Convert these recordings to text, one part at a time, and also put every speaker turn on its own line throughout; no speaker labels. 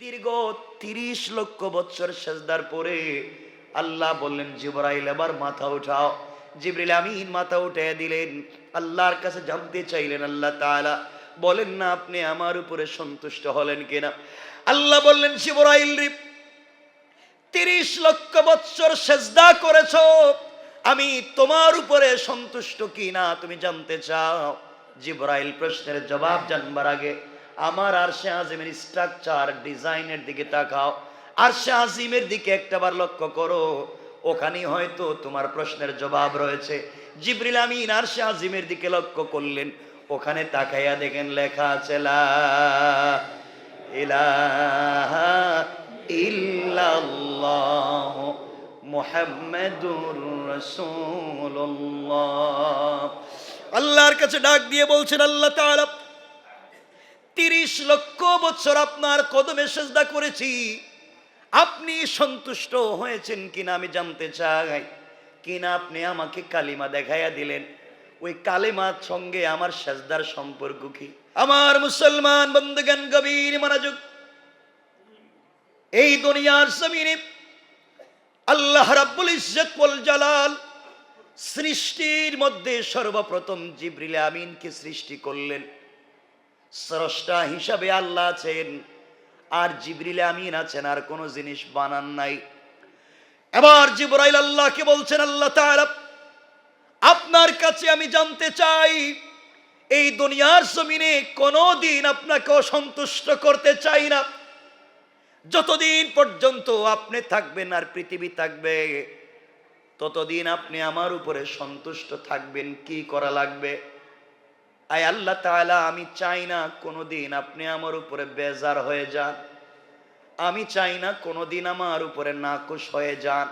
দীর্ঘ তিরিশ লক্ষ বৎসর সেজদার পরে আল্লাহ বললেন, জিবরাইল, এবার মাথা উঠাও। জিবরিল আমিন মাথা উঠে দিলেন। আল্লাহর কাছে জানতে চাইলেন, আল্লাহ তাআলা বলেন, না, আপনি আমার উপরে সন্তুষ্ট হলেন কিনা? আল্লাহ বললেন, জিবরাইল রিপ তিরিশ লক্ষ বৎসর সেজদা করেছ। আমি তোমার উপরে সন্তুষ্ট কি না তুমি জানতে চাও? জিব্রাইল প্রশ্নের জবাব জানবার আগে আমার আরশে আজিমের স্ট্রাকচার ডিজাইনের দিকে তাকাও। আরশে আজিমের দিকে একটাবার লক্ষ্য করো ওখানে হয়তো তোমার প্রশ্নের জবাব রয়েছে। জিব্রিল আমিন আরশে আজিমের দিকে লক্ষ্য করলেন, ওখানে তাকাইয়া দেখেন লেখা আছে আল্লাহর কাছে ডাক দিয়ে বলছেন, আল্লাহ তাআলা তিরিশ লক্ষ বছর আপনার কদমে সেজদা করেছি। আপনি সন্তুষ্ট হয়েছেন কিনা আমি জানতে চাই। কিনা আপনি আমাকে কালিমা দেখাইয়া দিলেন? ওই কালিমার সঙ্গে আমার সেজদার সম্পর্ক কি? আমার মুসলমান বন্ধুগান গভীর মনোযোগ। এই দুনিয়ার জমিনে আল্লাহ রাব্বুল ইজ্জত ওয়াল জালাল সৃষ্টির মধ্যে সর্বপ্রথম জিবরিল আমিনকে সৃষ্টি করলেন। স্রষ্টা হিসাবে আল্লাহ আছেন। আর জিবরিল আমিন আছেন, আর কোনো জিনিস বানান নাই। এবার জিবরাইল আল্লাহকে বলছেন, আল্লাহ আপনার কাছে আমি জানতে চাই, এই দুনিয়ার জমিনে কোনো দিন আপনাকে অসন্তুষ্ট করতে চাই না। যতদিন পর্যন্ত আপনি থাকবেন আর পৃথিবী থাকবে, ততদিন আপনি আমার উপরে সন্তুষ্ট থাকবেন, কি করা লাগবে? আয় আল্লাহ তাআলা, আমি চাই না কোনোদিন আপনি আমার উপরে বেজার হয়ে যান। আমি চাই না কোনোদিন আমার উপরে নাকুশ হয়ে যান।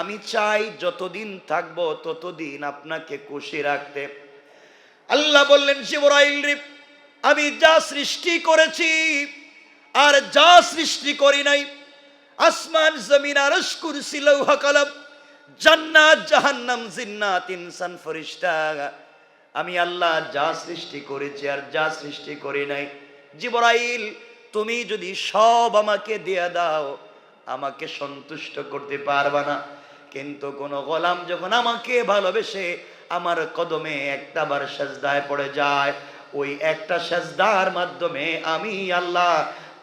আমি চাই যতদিন থাকব ততদিন আপনাকে খুশি রাখতে। আল্লাহ বললেন শিবরাইল রে, আমি যা সৃষ্টি করেছি আর যা সৃষ্টি করি নাই, আসমান, জমিন, আরশ, কুরসি, লৌহ, কলম, জান্নাত, জাহান্নাম, জিন্নাত, ইনসান, ফরিস্তা আমি আল্লাহ যা সৃষ্টি করেছি আর যা সৃষ্টি করি নাই। জিবরাইল, তুমি যদি সব আমাকে দিয়ে দাও, আমাকে সন্তুষ্ট করতে পারবা না। কিন্তু কোন গোলাম যখন আমাকে ভালোবেসে আমার কদমে একটা বার সেজদায় পড়ে যায়, ওই একটা সেজদার মাধ্যমে আমি আল্লাহ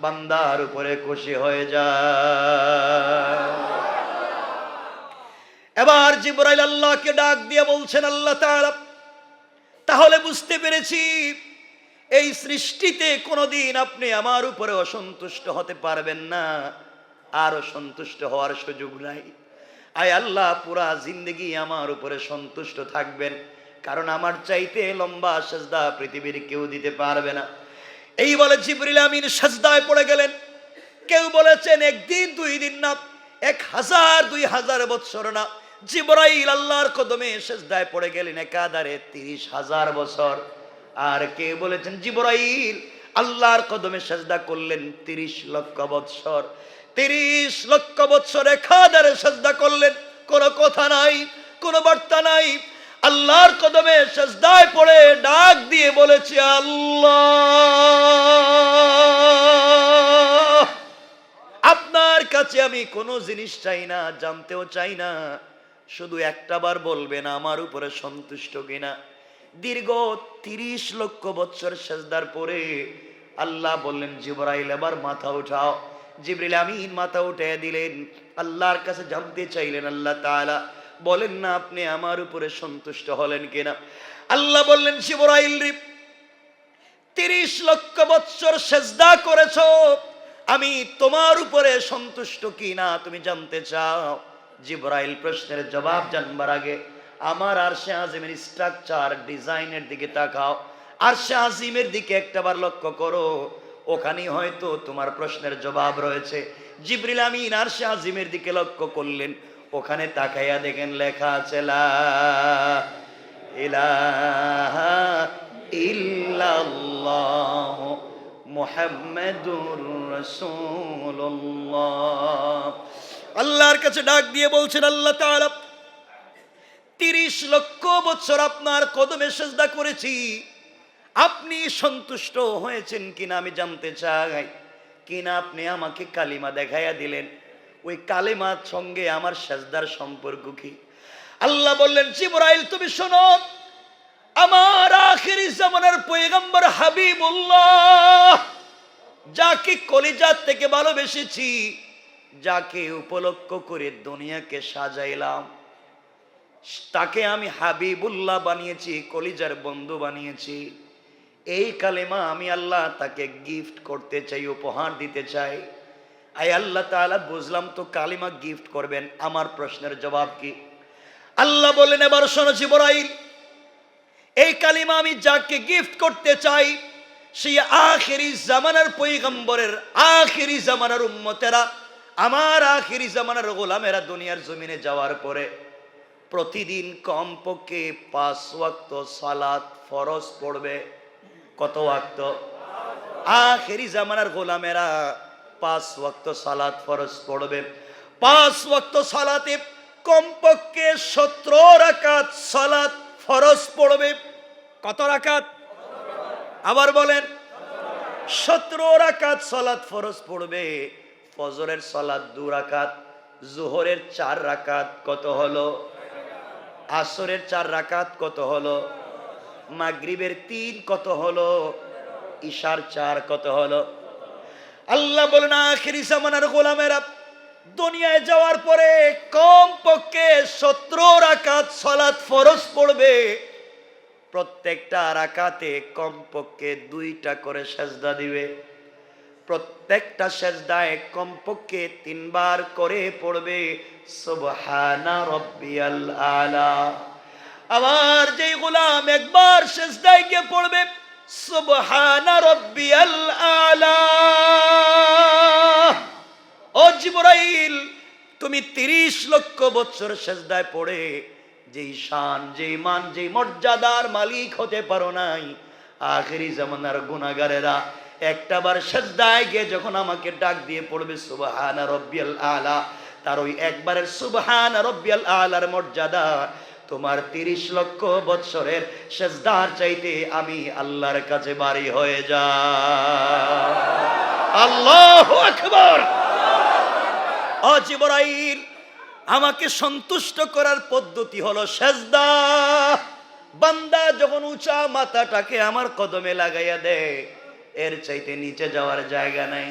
বান্দার উপরে খুশি হয়ে যায় এবার জিবরাইল আল্লাহকে ডাক দিয়ে বলছেন, আল্লাহ তাআলা তাহলে বুঝতে পেরেছি, এই সৃষ্টিতে কোনোদিন আপনি আমার উপরে অসন্তুষ্ট হতে পারবেন না। আর অসন্তুষ্ট হওয়ার সুযোগ নাই। আয় আল্লাহ, পুরা জিন্দগি আমার উপরে সন্তুষ্ট থাকবেন। কারণ আমার চাইতে লম্বা সাজদা পৃথিবীর কেউ দিতে পারবে না। এই বলে জিবরিল আমিন সাজদায় পড়ে গেলেন। কেউ বলেছেন, একদিন, দুই দিন না, এক হাজার, দুই হাজার বৎসর না। জিবরাইল আল্লাহর কদমে সেজদায় পড়ে গেলেন একাধারে তিরিশ হাজার বছর। আর কে বলেছেন? জিবরাইল আল্লাহর কদমে সেজদা করলেন তিরিশ লক্ষ বৎসর। তিরিশ লক্ষ বৎসর একাধারে সেজদা করলেন। কোনো কথা নাই, কোনো বার্তা নাই। আল্লাহর কদমে সেজদায় পড়ে ডাক দিয়ে বলেছে, আল্লাহ, আপনার কাছে আমি কোনো জিনিস চাই না, জানতেও চাই না। শুধু একটা বার বলবেন, আমার উপরে সন্তুষ্ট কিনা? দীর্ঘ তিরিশ লক্ষ বৎসর সেজদার পরে আল্লাহ বললেন, জিবরাইল, এবার মাথা উঠাও। জিবরিল আমিন মাথা উঠে দিলেন। আল্লাহর কাছে জানতে চাইলেন, আল্লাহ তাআলা বলেন, না, আপনি আমার উপরে সন্তুষ্ট হলেন কিনা? আল্লাহ বললেন, জিবরাইল রে তিরিশ লক্ষ বৎসর সেজদা করেছ। আমি তোমার উপরে সন্তুষ্ট কি না তুমি জানতে চাও? জিব্রাইল প্রশ্নের জবাব জানবার আগে আমার আরশে আজিমের স্ট্রাকচার ডিজাইনের দিকে তাকাও। আরশে আজিমের দিকে একটাবার লক্ষ্য করো ওখানে হয়তো তোমার প্রশ্নের জবাব রয়েছে। জিবরিল আমিন আরশে আজিমের দিকে লক্ষ্য করলেন, ওখানে তাকাইয়া দেখেন লেখা আছে, লা ইলাহা ইল্লাল্লাহ মুহাম্মাদুর রাসূলুল্লাহ। আল্লাহর কাছে ডাক দিয়ে বলছেন, আল্লাহ তাআলা, তিরিশ লক্ষ বছর আপনার কদমে সেজদা করেছি। আপনি সন্তুষ্ট হয়েছেন কিনা আমি জানতে চাই। কিনা আপনি আমাকে কালিমা দেখাইয়া দিলেন? ওই কালিমার সঙ্গে আমার সেজদার সম্পর্ক কি? আল্লাহ বললেন, জিবরাইল, তুমি শোনো, আমার আখিরি জামানার পয়গম্বর হাবিবুল্লাহ, যাকে কলিজার থেকে ভালোবেসেছি যাকে উপলক্ষ করে দুনিয়াকে সাজাইলাম, তাকে আমি হাবিবুল্লাহ বানিয়েছি, কলিজার বন্ধু বানিয়েছি। এই কালেমা আমি আল্লাহ তাকে গিফট করতে চাই, উপহার দিতে চাই। আই আল্লাহ তাআলা, বুঝলাম তো কালিমা গিফট করবেন, আমার প্রশ্নের জবাব কি? আল্লাহ বললেন এবার শোনো জিবরাইল, এই কালিমা আমি যাকে গিফট করতে চাই সেই আখেরি জামানার পৈগম্বরের আখেরি জামানার উম্মতেরা আমার আখেরি জামানার গোলামেরা দুনিয়ার জমিনে যাওয়ার পরে প্রতিদিন কমপক্ষে পাঁচ ওয়াক্ত সালাত ফরজ পড়বে। কত ওয়াক্ত? আখেরি জামানার গোলামেরা পাঁচ ওয়াক্ত সালাত ফরজ পড়বে। পাঁচ ওয়াক্ত সালাতে কমপক্ষে সতেরো রাকাত সালাত ফরজ পড়বে। কত রাকাত? আবার বলেন, সতেরো রাকাত সালাত ফরজ পড়বে। ফজরের সলাদ দু রাকাত, জোহরের চার রাকাত কত হলো? আসরের চার রাকাত কত হলো? মাগরিবের তিন কত হলো? ঈশার চার কত হলো? আল্লাহ বলেন, আখিরি জামানার গোলামেরা, দুনিয়ায় যাওয়ার পরে কম পক্ষে সতেরো রাকাত সলাৎ ফরজ পড়বে। প্রত্যেকটা রাকাতে কমপক্ষে দুইটা করে সেজদা দিবে। প্রত্যেকটা সেজদায় কমপক্ষে তিনবার করে পড়বে, সুবহানা রব্বিয়াল আলা। আবার যেই গোলাম একবার সেজদায় গিয়ে পড়বে, সুবহানা রব্বিয়াল আলা। ও জিবরাইল, তুমি তিরিশ লক্ষ বছর সেজদায় পড়ে, যেই শান, যেই মান, যেই মর্যাদার মালিক হতে পারো নাই। আখেরি জামানার গুনাগারেরা একটা বার সেজদায় গিয়ে যখন আমাকে ডাক দিয়ে পড়বে, সুবহানা রব্বিয়াল আলা তার ওই একবারের সুবহানা রব্বিয়াল আলার মর্যাদা তোমার তিরিশ লক্ষ বৎসরের সেজদার চাইতে আমি আল্লাহর কাছে বাড়ি হয়ে যা আল্লাহ আকবর! অজিবরাইল আমাকে সন্তুষ্ট করার পদ্ধতি হলো সেজদা বান্দা যখন উঁচা মাথাটাকে আমার কদমে লাগাইয়া দেয় এর চাইতে নিচে যাওয়ার জায়গা নাই।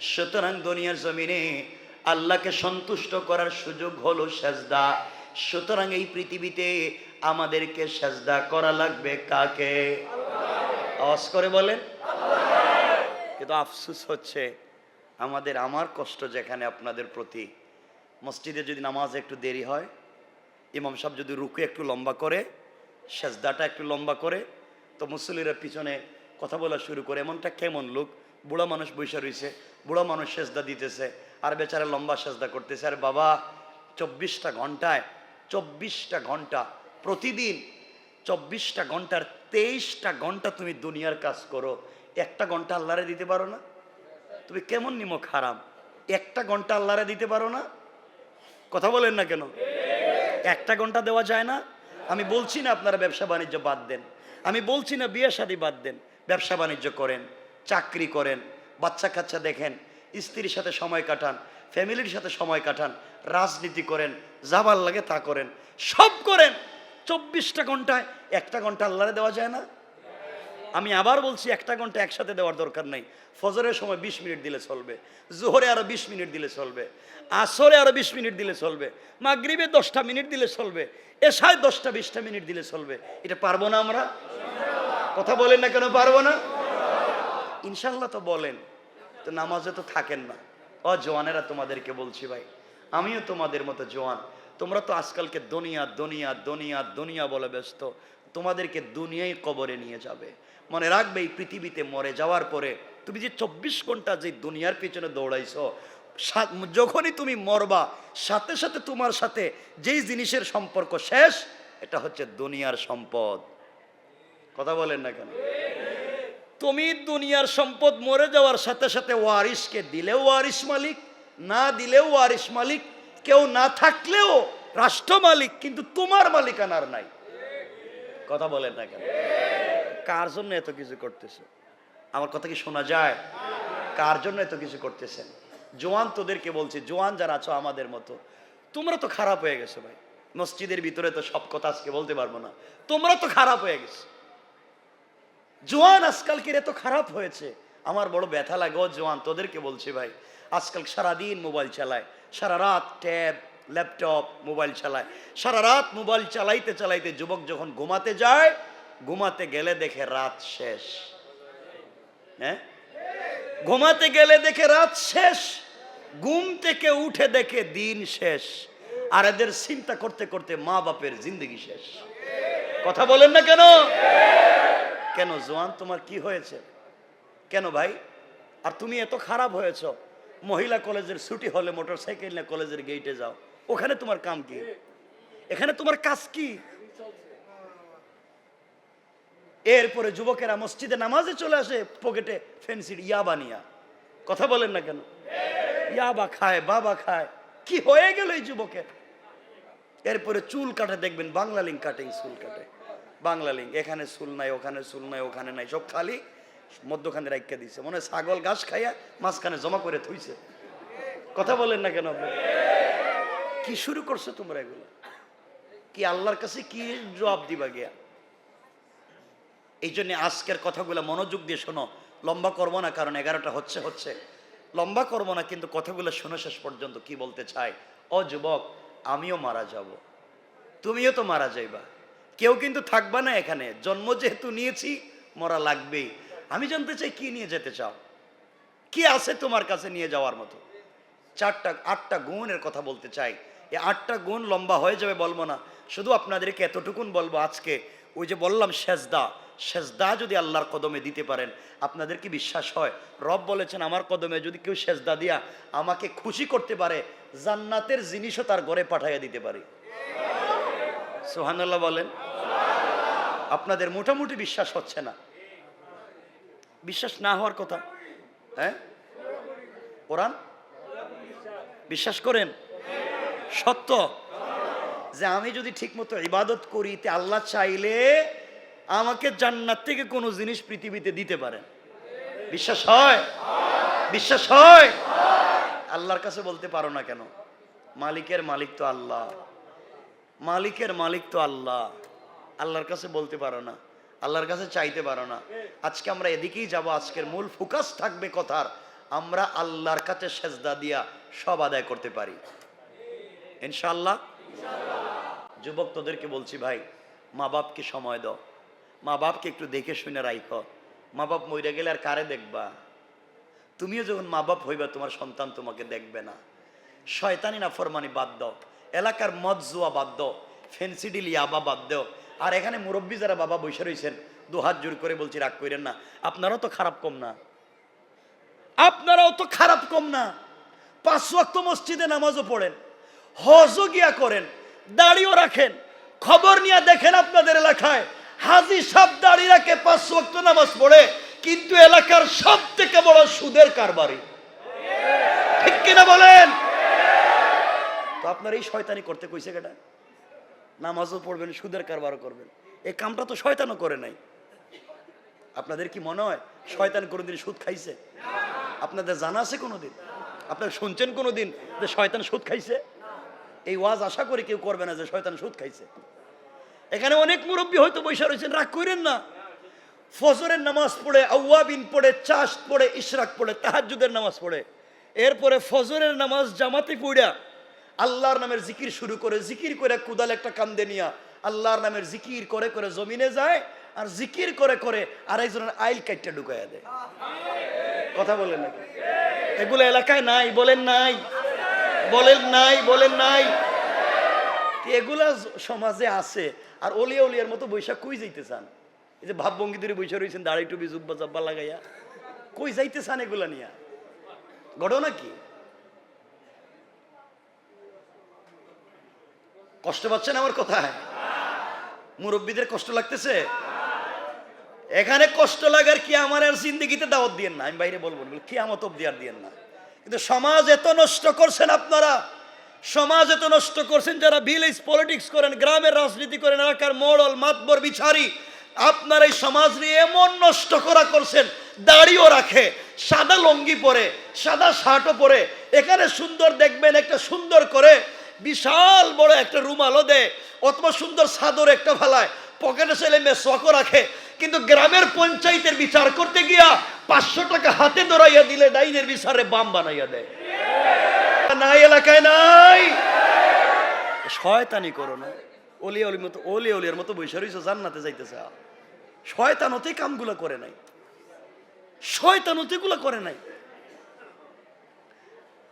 সুতরাং দুনিয়ার জমিনে আল্লাহকে সন্তুষ্ট করার সুযোগ হলো সেজদা। সুতরাং এই পৃথিবীতে আমাদেরকে সেজদা করা লাগবে কাকে? আওয়াজ করে বলেন। কিন্তু আফসুস হচ্ছে, আমাদের আমার কষ্ট যেখানে আপনাদের প্রতি। মসজিদে যদি নামাজ একটু দেরি হয়, ইমাম সাহেব যদি রুকু একটু লম্বা করে, সেজদাটা একটু লম্বা করে, তো মুসল্লিরা পিছনে কথা বলা শুরু করে, এমনটা কেমন লোক? বুড়া মানুষ বৈশা রয়েছে বুড়া মানুষ সেজদা দিতেছে, আর বেচারা লম্বা সেজদা করতেছে। আর বাবা, চব্বিশটা ঘন্টায়, চব্বিশটা ঘণ্টা, প্রতিদিন চব্বিশটা ঘণ্টার তেইশটা ঘণ্টা তুমি দুনিয়ার কাজ করো। একটা ঘণ্টা আল্লাহরে দিতে পারো না? তুমি কেমন নিমক হারাম? একটা ঘণ্টা আল্লাহরে দিতে পারো না? কথা বলেন না কেন? একটা ঘণ্টা দেওয়া যায় না? আমি বলছি না আপনারা ব্যবসা বাণিজ্য বাদ দেন। আমি বলছি না বিয়ে শাদী বাদ দেন। ব্যবসা বাণিজ্য করেন, চাকরি করেন বাচ্চা কাচ্চা দেখেন, স্ত্রীর সাথে সময় কাটান, ফ্যামিলির সাথে সময় কাটান, রাজনীতি করেন যাবার লাগে তা করেন, সব করেন। চব্বিশটা ঘন্টায় একটা ঘণ্টা আল্লাহরে দেওয়া যায় না? আমি আবার বলছি একটা ঘণ্টা একসাথে দেওয়ার দরকার নাই। ফজরের সময় বিশ মিনিট দিলে চলবে, জোহরে আরও বিশ মিনিট দিলে চলবে, আসরে আরও বিশ মিনিট দিলে চলবে, মাগরিবে দশটা মিনিট দিলে চলবে এসায় দশটা বিশটা মিনিট দিলে চলবে। এটা পারব না আমরা? কথা বলেন না কেন, পারব না? ইনশাল্লাহ তো বলেন, তো নামাজে তো থাকেন না। ও, জোয়ানেরা তোমাদেরকে বলছি ভাই, আমিও তোমাদের মতো জোয়ান। তোমরা তো আজকালকে দুনিয়া দুনিয়া দুনিয়া দুনিয়া বলে ব্যস্ত। তোমাদেরকে দুনিয়ায় কবরে নিয়ে যাবে। মনে রাখবে এই পৃথিবীতে মরে যাওয়ার পরে তুমি যে চব্বিশ ঘণ্টা যে দুনিয়ার পিছনে দৌড়াইছ যখনই তুমি মরবা, সাথে সাথে তোমার সাথে যেই জিনিসের সম্পর্ক শেষ, এটা হচ্ছে দুনিয়ার সম্পদ। কথা বলেন না কেন? তুমি দুনিয়ার সম্পদ মরে যাওয়ার সাথে সাথে ওয়ারিসকে দিলেও ওয়ারিস মালিক না দিলেও ওয়ারিস মালিক কেউ না থাকলেও রাষ্ট্র মালিক কিন্তু তোমার মালিকানার নাই। কথা বলেন না কেন? কার জন্য এত কিছু করতেছে? আমার কথা কি শোনা যায়? কার জন্য এত কিছু করতেছেন? জোয়ান তোদেরকে বলছি জোয়ান যারা আছো আমাদের মতো তোমরা তো খারাপ হয়ে গেছো ভাই। মসজিদের ভিতরে তো সব কথা আজকে বলতে পারব না। তোমরা তো খারাপ হয়ে গেছো। জোয়ান আজকালকে এত খারাপ হয়েছে। আমার বড় ব্যথা লাগে, ও জোয়ান, তোদেরকে বলছি ভাই, আজকাল সারাদিন মোবাইল চালায়, সারা রাত ট্যাব, ল্যাপটপ, মোবাইল চালায়, সারা রাত মোবাইল চালাইতে চালাইতে যুবক যখন ঘুমাতে যায়, ঘুমাতে গেলে দেখে রাত শেষ। হ্যাঁ? ঘুমাতে গেলে দেখে রাত শেষ, ঘুম থেকে উঠে দেখে দিন শেষ, আর এদের চিন্তা করতে করতে মা বাপের জিন্দগি শেষ। কথা বলেন না কেন? কেন জোয়ান, তোমার কি হয়েছে? কেন ভাই? আর তুমি এত খারাপ হয়েছ। মহিলা কলেজের ছুটি হলে মোটর সাইকেল নিয়ে কলেজের গেটে যাও। ওখানে তোমার কাম কি? এখানে তোমার কাজ কি? এরপরে যুবকেরা মসজিদে নামাজে চলে আসে পকেটে ফেন্সির ইয়াবা নিয়া। কথা বলেন না কেন? ইয়াবা খায়, বাবা খায়। কি হয়ে গেল এই যুবকের? এরপরে চুল কাটে, দেখবেন বাংলা লিঙ্ক কাটে চুল কাটে। বাংলা লিঙ্ক এখানে চুল নাই, ওখানে চুল নাই, ওখানে নাই, সব খালি মধ্যখানে রাইকা দিছে। মনে ছাগল ঘাস খাইয়া মাঝখানে জমা করে থুইছে। কথা বলেন না কেন কি শুরু করছ তোমরা এগুলো? কি আল্লাহর কাছে কি জবাব দিবা গিয়া? এই জন্য আজকের কথাগুলো মনোযোগ দিয়ে শোনো। লম্বা করব না, কারণ এগারোটা হচ্ছে হচ্ছে। লম্বা করব না, কিন্তু কথাগুলো শোনো শেষ পর্যন্ত কি বলতে চাই। ও যুবক, আমিও মারা যাব। তুমিও তো মারা যাইবা। কেউ কিন্তু থাকবা না এখানে। জন্ম যেহেতু নিয়েছি, মরা লাগবেই। আমি জানতে চাই, কি নিয়ে যেতে চাও? কি আছে তোমার কাছে নিয়ে যাওয়ার মতো? চারটা, আটটা গুণের কথা বলতে চাই। এই আটটা গুণ লম্বা হয়ে যাবে বলব না। শুধু আপনাদেরকে এতটুকুন বলব আজকে। ওই যে বললাম, সেজদা। সেজদা যদি আল্লাহর কদমে দিতে পারেন, আপনাদের কি বিশ্বাস হয়? রব বলেছেন, আমার কদমে যদি কেউ সেজদা দিয়া আমাকে খুশি করতে পারে, জান্নাতের জিনিসও তার ঘরে পাঠাইয়া দিতে পারি। সোহানাল্লাহ বলেন। আপনাদের মোটামুটি বিশ্বাস হচ্ছে না। বিশ্বাস না হওয়ার কথা। হ্যাঁ? কোরআন? বিশ্বাস করেন? সত্য। যে আমি যদি ঠিকমতো ইবাদত করি, তে আল্লাহ চাইলে আমাকে জান্নাত থেকে কোনো জিনিস পৃথিবীতে দিতে পারেন। বিশ্বাস হয়? বিশ্বাস হয়? আল্লাহর কাছে বলতে পারো না কেন? মালিকের মালিক তো আল্লাহ। মালিকের মালিক তো আল্লাহ। আল্লাহর কাছে বলতে পারো না, আল্লাহর কাছে চাইতে পারো না। আজকে আমরা এদিকেই যাব, আজকের মূল ফোকাস থাকবে কথার। আমরা আল্লাহর কাছে সেজদা দিয়া সব আদায় করতে পারি। ইনশাল্লাহ যুবক তোদেরকে বলছি ভাই, মা বাপকে সময় দাও। মা বাপকে একটু দেখে শুনে রাইখ। মা বাপ মরে গেলে আর কারে দেখবা? তুমিও যখন মা বাপ হইবা, তোমার সন্তান তোমাকে দেখবে না। শয়তানি না ফরমানি বাদ দাও। এলাকার মদ জুয়া বাদ দাও। ফেন্সিডিল ইয়াবা বাদ দাও। আর এখানে মুরব্বী যারা বাবা বসে রয়েছেন, দু হাত জোর করে বলছি, রাগ করেন না। আপনারাও তো খারাপ কম না। আপনারাও তো খারাপ কম না। পাঁচ ওয়াক্ত মসজিদে নামাজও পড়েন, হজও গিয়া করেন, দাড়িও রাখেন। খবর নিয়ে দেখেন আপনাদের এলাকায়, হাজি সাহ দাড়ি রাখে, পাঁচ ওয়াক্ত নামাজ পড়ে, কিন্তু এলাকার সব থেকে বড় সুদের কারবারি। ঠিক কিনা বলেন? তো আপনার এই শয়তানি করতে কইছে কেটা নামাজও পড়বেন, সুদের কারবারও করবেন। এই কামটা তো শয়তানও করে নাই। আপনাদের কি মনে হয় শয়তান কোনোদিন সুদ খাইছে? আপনাদের জানা আছে কোনোদিন? আপনারা শুনছেন কোনোদিন যে শয়তান সুদ খাইছে? এই ওয়াজ আশা করে কেউ করবে না যে শয়তান সুদ খাইছে। এখানে অনেক মুরব্বী হয়তো বৈশা রয়েছেন, রাগ করেন না। ফজরের নামাজ পড়ে, আউয়াবিন পড়ে, চাষ পড়ে, ইশরাক পড়ে, তাহাজ্জুদের নামাজ পড়ে। এরপরে ফজরের নামাজ জামাতে পড়া আল্লাহর নামের জিকির শুরু করে, জিকির করে কুদাল একটা কান্দে নিয়া আল্লাহর নামের জিকির করে করে জমিনে যায় আর জিকির করে করে আরেকজনের আইল কাইটটা ঢুকাইয়া দেয়। কথা বলেন নাকি? এগুলো এলাকায় নাই, বলেন নাই। বলেন নাই বলেন নাই। এগুলা সমাজে আছে? আর অলিয়া উলিয়ার মতো বৈশাখ কই যাইতে চান? এই যে ভাবভঙ্গি ধরে বৈশা রয়েছেন দাড়ি টুবি জুব্বা জাব্বা লাগাইয়া। কই যাইতে চান এগুলা নিয়া? ঘটনা কি? কষ্ট পাচ্ছেন আমার কথায়? মুরব্বীদের কষ্ট লাগতেছে? এখানে কষ্ট লাগার কি আমার আর জিন্দিগিতে দাওয়াত দিয়েন না? আমি বাইরে বলব কি আমত অব্দি আর দিয়েন না। কিন্তু সমাজ এত নষ্ট করছেন আপনারা? সমাজ এত নষ্ট করছেন যারা ভিলেজ পলিটিক্স করেন, গ্রামের রাজনীতি করেন, এলাকার মোড়ল মাতবর, বিচারি, আপনার এই সমাজ নিয়ে এমন নষ্ট করা করছেন, দাড়িও রাখে, সাদা লঙ্গি পরে, সাদা শার্টও পরে, এখানে সুন্দর দেখবেন একটা সুন্দর করে বিশাল বড় একটা রুমালও দেয়, অথবা সুন্দর সাদর একটা ফেলায়। পকেটে ছেলে মেসওয়াকও রাখে, কিন্তু গ্রামের পঞ্চায়েতের বিচার করতে গিয়া পাঁচশো টাকা হাতে ধরাইয়া দিলে ডাইনের বিচারে বাম বানাইয়া দেয়। নাই এলাকায় নাই। শয়তানি করো না। অলি অলির মতো অলি অলির মতো বৈশা রয়েছে জান্নাতে যাইতেছে। শয়তানতে কামগুলো করে নাই। শয়তানতে গুলো করে নাই।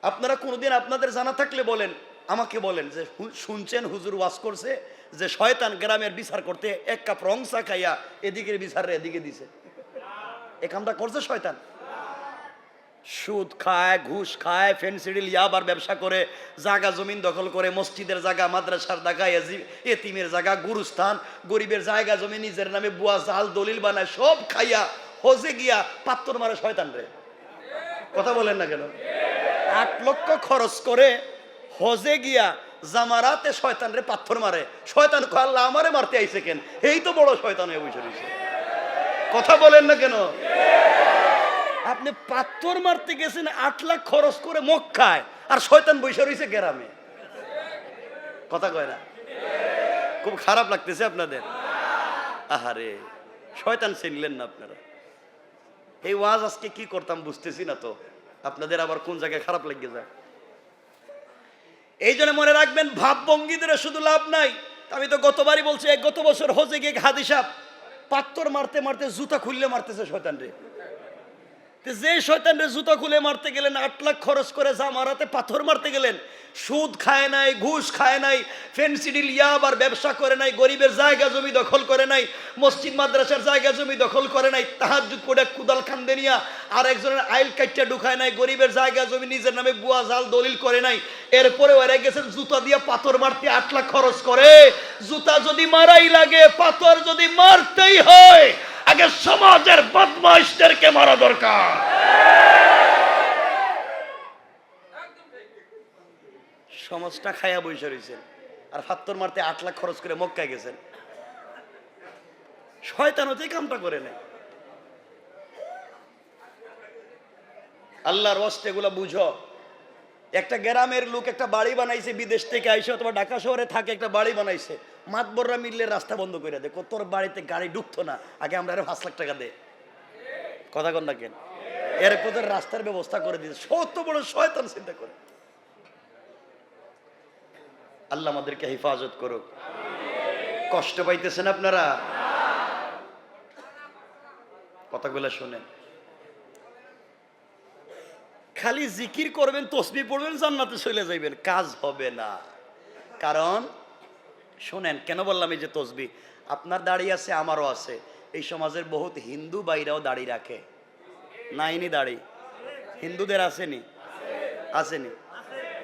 আপনারা কোনোদিন আপনাদের জানা থাকলে বলেন আমাকে বলেন যে শুনছেন হুজুর ওয়াজ করছে যে শয়তান গ্রামের বিচার করতে এক কাপ রং চা খাইয়া এদিকের বিচার এদিকে দিছে। এ কামটা করছে শয়তান? সুদ খায়, ঘুষ খায়, ফেন্সিডিল, ইয়াবার ব্যবসা করে, জাগা জমিন দখল করে, মসজিদের জায়গা মাদ্রাসার জায়গা এতিমের জায়গা গুরুস্থান, গরিবের জায়গা জমি, নিজের নামে বুয়া জাল, দলিল বানায়, সব খাইয়া হজে গিয়া পাত্তর মারে শয়তান রে। কথা বলেন না কেন? আট লক্ষ খরচ করে হজে গিয়া জামারাতে শয়তান রে পাথর মারে। শয়তান কয়, আল্লাহ আমারে মারতে আইছে কেন? এই তো বড় শয়তান হয়ে বসে রয়েছে। কথা বলেন না কেন? আপনি পাথর মারতে গেছেন আট লাখ খরচ করে মক্কায় আর শয়তান বসে রয়েছে গ্রামে। কথা কয় না? খুব খারাপ লাগতেছে আপনাদের। আহারে শয়তান চিনলেন না আপনারা। এই ওয়াজ আজকে কি করতাম বুঝতেছি না তো। আপনাদের আবার কোন জায়গায় খারাপ লেগে যায়? এই জন্য মনে রাখবেন, ভাবভঙ্গিদের শুধু লাভ নাই। আমি তো গতবারই বলছি গত বছর হজে গিয়ে হাদিসাব পাত্তর মারতে মারতে জুতা খুললে মারতেছে শয়তান রে। যে শয়তানরে জুতা খুলে মারতে গেলেন, আট লাখ খরচ করে যা মারাতে পাথর মারতে গেলেন, সুদ খায় নাই, ঘুষ খায় নাই ফেন্সিডিল ইয়াব আর ব্যবসা করে নাই, গরিবের জায়গা জমি দখল করে নাই, মসজিদ, মাদ্রাসার জায়গা জমি দখল করে নাই তাহাজুদ করে কুদাল খান্দে নিয়া আর একজনের আইল কাইটটা ঢুকায় নাই, গরিবের জায়গা জমি নিজের নামে বুয়া জাল দলিল করে নাই, এরপরে ওরা গেছেন জুতা দিয়ে পাথর মারতে আট লাখ খরচ করে। জুতা যদি মারাই লাগে, পাথর যদি মারতেই হয় আগে সমাজের বদমাইশদেরকে মারা দরকার। সমাজটা খায়া বসে রয়েছেন আর ফাত্তর মারতে আট লাখ খরচ করে মক্কায় গেছেন। শয়তান হতে কামটা করে নেয় আল্লাহর অস্তে এগুলো বুঝো। একটা গ্রামের লোক একটা বাড়ি বানাইছে, বিদেশ থেকে আইসে অথবা ঢাকা শহরে থাকে, একটা বাড়ি বানাইছে। মাতবররা মিললে রাস্তা বন্ধ করে দে তোর বাড়িতে গাড়ি ঢুকতো না। আগে আমরা আরও পাঁচ লাখ টাকা দে কথা কন না কেন? এরপর তোর রাস্তার ব্যবস্থা করে দিয়েছে। সত্য বড় শয়তান চিন্তা করে। আল্লাহ আমাদেরকে হেফাজত করুক। কষ্ট পাইতেছেন আপনারা? কথাগুলো শোনেন। খালি জিকির করবেন, তসবি পড়বেন, জান্নাতে চলে যাইবেন। কাজ হবে না। কারণ, শোনেন, কেন বললাম এই যে তসবি? আপনার দাড়ি আছে, আমারও আছে। এই সমাজের বহুত হিন্দু বাইরাও দাড়ি রাখে। নাইনি দাড়ি। হিন্দুদের আসেনি? আসেনি।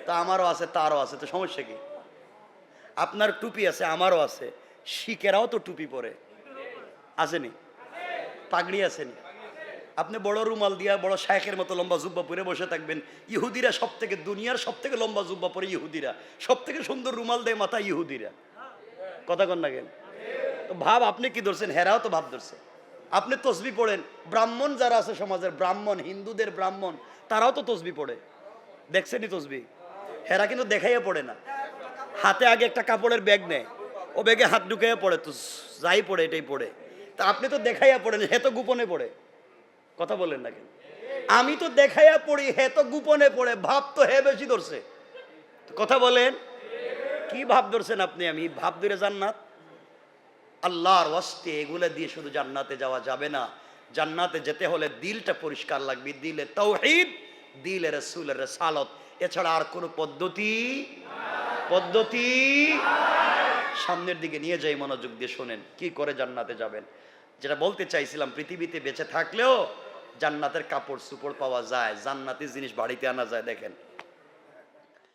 তো আমারও আছে, তারও আছে, তো সমস্যা কি? আপনার টুপি আছে, আমারও আছে। শিখেরাও তো টুপি পরে। আসেনি? পাগড়ি আসেনি? আপনি বড় রুমাল দিয়া বড় শায়েখের মতো লম্বা জুব্বা পরে বসে থাকবেন। ইহুদিরা সব থেকে দুনিয়ার সব থেকে লম্বা জুব্বা পরে ইহুদিরা। সব থেকে সুন্দর রুমাল দেয় মাথা ইহুদিরা। কথা কন না কেন? তো ভাব আপনি কি ধরছেন? হেরাও তো ভাব ধরছে। আপনি তসবি পড়েন। ব্রাহ্মণ যারা আছে সমাজের, ব্রাহ্মণ, হিন্দুদের ব্রাহ্মণ, তারাও তো তসবি পড়ে। দেখছেনি তসবি? হেরা কিন্তু দেখাইয়া পড়ে না। হাতে আগে একটা কাপড়ের ব্যাগ নেয়। ও ব্যাগে হাত ঢুকাইয়া পড়ে, তো যাই পড়ে এটাই পড়ে। তা আপনি তো দেখাইয়া পড়েন, হে তো গোপনে পড়ে। কথা বলেন না কেন? আমি তো দেখাইয়া পড়ি, হে তো গোপনে পড়ে, ভাব তো হে বেশি ধরছে। কথা বলেন, কি ভাব ধরছেন আপনি? আমি ভাব ধরে জান্নাত? আল্লাহর ওয়াস্তে এগুলো দিয়ে শুধু জান্নাতে যাওয়া যাবে না। জান্নাতে যেতে হলে দিলটা পরিষ্কার লাগবে, দিলে তৌহিদ দিলে রসুলের সালত এছাড়া আর কোনো পদ্ধতি? পদ্ধতি? সামনের দিকে নিয়ে যাই মনোযোগ দিয়ে শোনেন, কি করে জান্নাতে যাবেন? যেটা বলতে চাইছিলাম, পৃথিবীতে বেঁচে থাকলেও জান্নাতের কাপড় সুপড় পাওয়া যায় জান্নাতের জিনিস বাড়িতে আনা যায়, দেখেন।